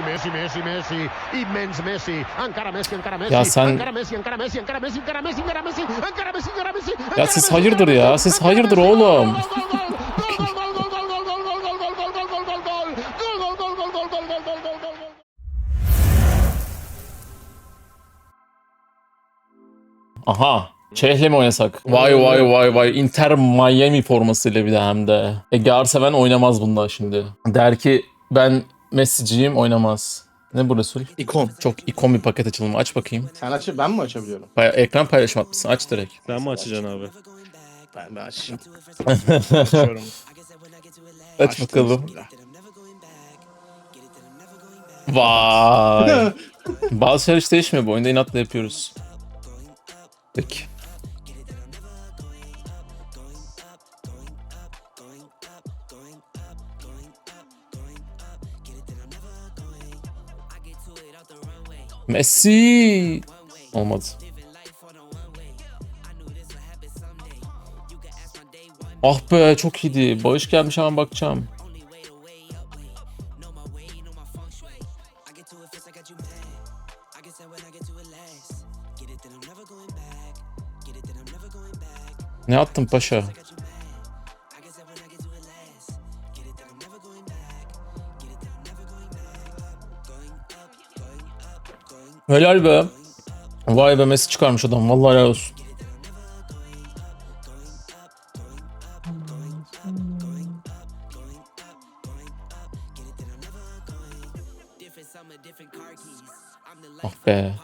Messi, Messi, Messi, Messi, immens Messi, encara Messi, encara Messi, ya sen... encara Messi, encara Messi, encara Messi, encara Messi, encara Messi, encara Messi, encara Messi, Ya siz hayırdır ya, siz hayırdır oğlum. Aha. Çehre mi oynasak? Vay vay vay vay. Inter Miami formasıyla bir de hem de. Ege Arseven oynamaz bunda şimdi. Der ki ben Messi'ciyim oynamaz. Ne bu Resul? İkon. Çok ikon bir paket açılımı. Aç bakayım. Sen aç, ben mi açabiliyorum? Pay- ekran paylaşım atmışsın. Aç direkt. Sen mi açacaksın abi? Ben de açayım. Açıyorum. Aç Açtım, bakalım. bismillah. Vay. Bazı şeyler hiç değişmiyor bu oyunda inatla yapıyoruz. Peki. Messi. Olmadı. Ah be çok iyiydi. Bağış gelmiş hemen bakacağım. Ne attın paşa? Helal be. Vay be Messi çıkarmış adam. Vallahi helal olsun. Ah be.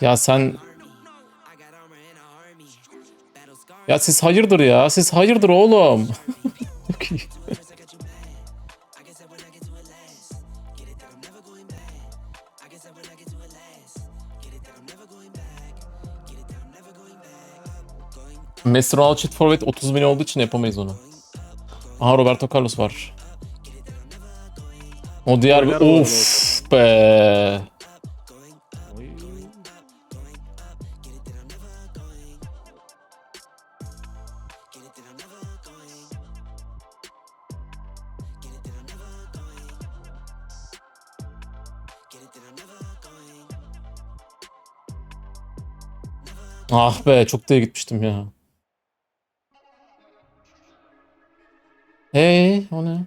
Ya sen... Ya siz hayırdır ya? Siz hayırdır oğlum? Messi Ronaldo çift forvet 30 milyon olduğu için yapamayız onu. Aha Roberto Carlos var. O diğer arada of be. Ah be çok da iyi gitmiştim ya. Hey o ne?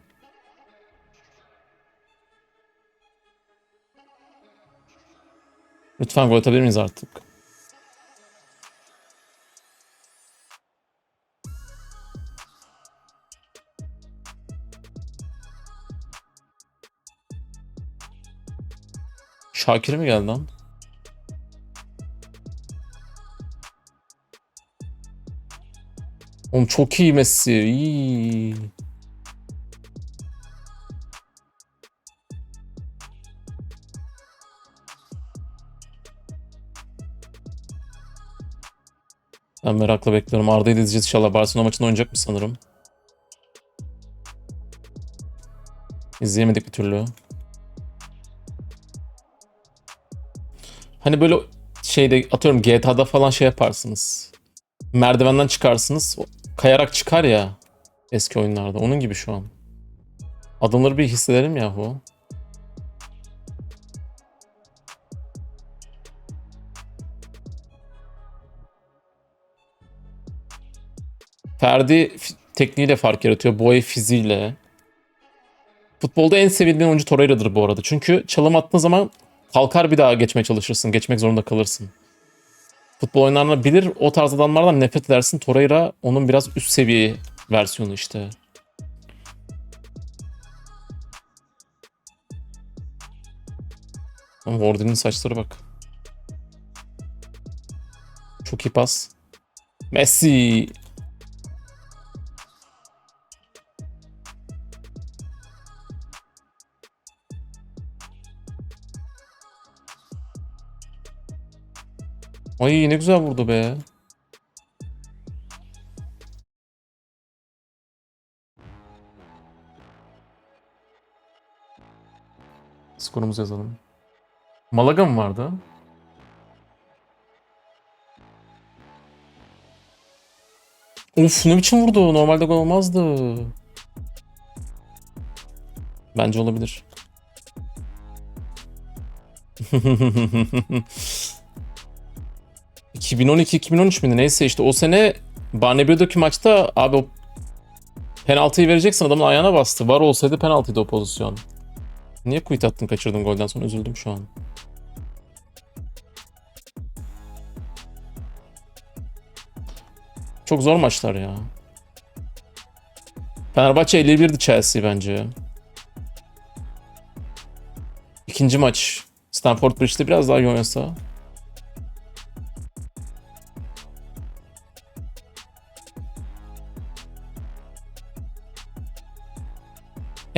Lütfen gol atabilir miyiz artık? Şakir mi geldi lan? Oğlum çok iyi Messi. İyi. Ben merakla bekliyorum. Arda'yı da izleyeceğiz inşallah. Barcelona maçında oynayacak mı sanırım? İzleyemedik bir türlü. Hani böyle şeyde atıyorum GTA'da falan şey yaparsınız. Merdivenden çıkarsınız. Kayarak çıkar ya eski oyunlarda. Onun gibi şu an. Adımları bir hissedelim yahu. Ferdi tekniğiyle fark yaratıyor. Boy fiziğiyle. Futbolda en sevildiğin oyuncu Torreira'dır bu arada. Çünkü çalım attığın zaman kalkar bir daha geçmeye çalışırsın. Geçmek zorunda kalırsın. Futbol oyunlarını bilir. O tarz adamlardan nefret edersin. Torreira onun biraz üst seviye versiyonu işte. Ama Warden'in saçları bak. Çok iyi pas. Messi. Ay ne güzel vurdu be. Skorumuzu yazalım. Malaga mı vardı? Uf ne biçim vurdu? Normalde gol olmazdı. Bence olabilir. ...2012-2013 müydü neyse işte o sene Barnabeu'daki maçta abi o penaltıyı vereceksin adamın ayağına bastı. Var olsaydı penaltıydı o pozisyon. Niye quit attın kaçırdın golden sonra üzüldüm şu an. Çok zor maçlar ya. Fenerbahçe 51'di Chelsea bence. İkinci maç. Stamford Bridge'de biraz daha iyi oynasa.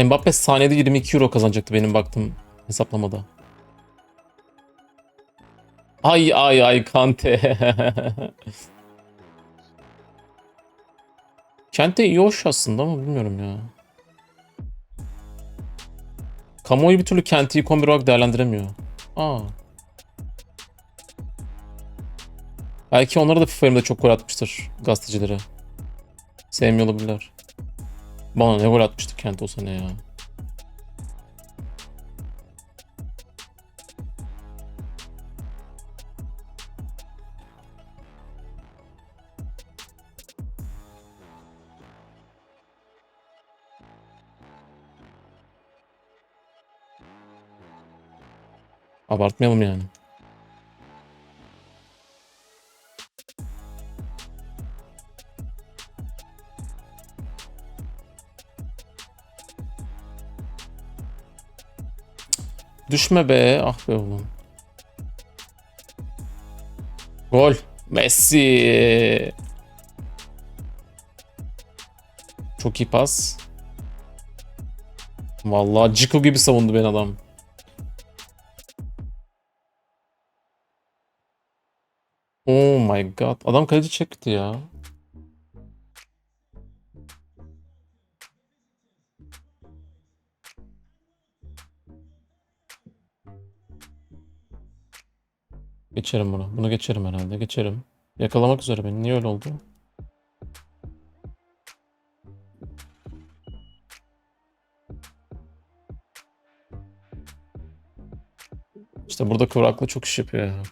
Mbappe saniyede 22 euro kazanacaktı benim baktığım hesaplamada. Ay ay ay Kante. Kente iyi hoş aslında ama bilmiyorum ya. Kamuoyu bir türlü ilk 11 olarak değerlendiremiyor. Aa. Belki onlara da FIFA 20'de çok gol atmıştır gazetecilere. Sevmiyor olabilirler. Bana ne gol atmıştı Kent o sene ya. Abartmayalım yani. Düşme be. Ah be oğlum. Gol. Messi. Çok iyi pas. Vallahi Ciku gibi savundu ben adam. Oh my god. Adam kaleci çekti ya. Geçerim bunu. Bunu geçerim herhalde. Geçerim. Yakalamak üzere beni. Niye öyle oldu? İşte burada kıvraklı çok iş yapıyor ya.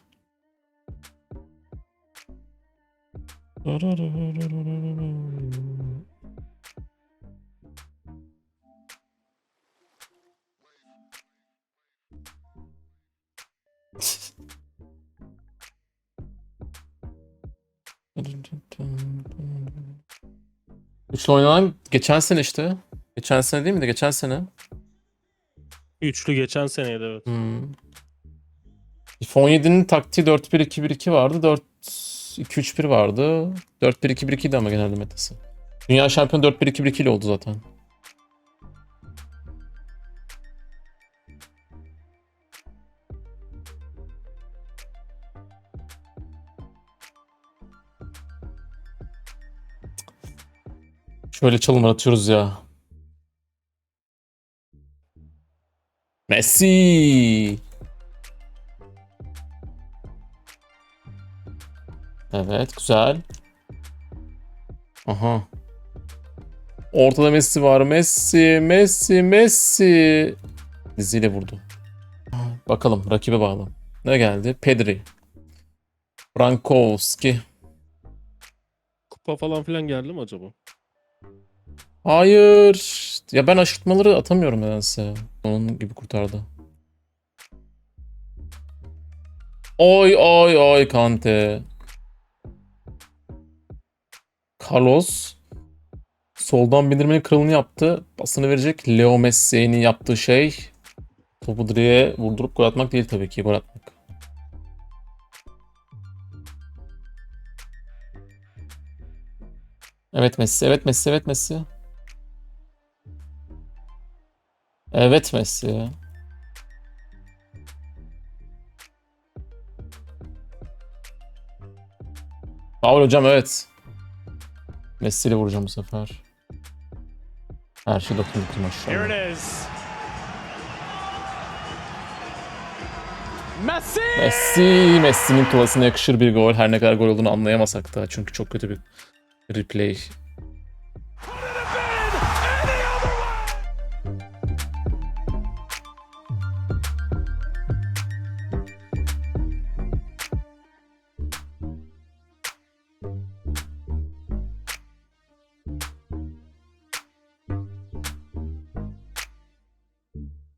Üçlü oynanan geçen sene işte. Geçen sene değil miydi? Geçen sene. Üçlü geçen seneydi evet. Hmm. FIFA 17'nin taktiği 4-1-2-1-2 vardı. 4-2-3-1 vardı. 4-1-2-1-2 idi ama genelde metası. Dünya şampiyonu 4-1-2-1-2 ile oldu zaten. Şöyle çalımlar atıyoruz ya. Messi. Evet güzel. Aha. Ortada Messi var. Messi, Messi, Messi. Diziyle vurdu. Bakalım rakibe bağlı. Ne geldi? Pedri. Frankowski. Kupa falan filan geldi mi acaba? Hayır. Ya ben aşırtmaları atamıyorum nedense. Onun gibi kurtardı. Oy oy oy Kante. Carlos soldan bindirmenin kralını yaptı. Pasını verecek. Leo Messi'nin yaptığı şey topu direğe vurdurup gol atmak değil tabii ki. Gol atmak. Evet Messi, evet Messi, evet Messi. Evet Messi. Faul hocam evet. Messi ile vuracağım bu sefer. Her şey dokunduk maşallah. İs. Messi, Messi'nin klasına yakışır bir gol. Her ne kadar gol olduğunu anlayamasak da. Çünkü çok kötü bir replay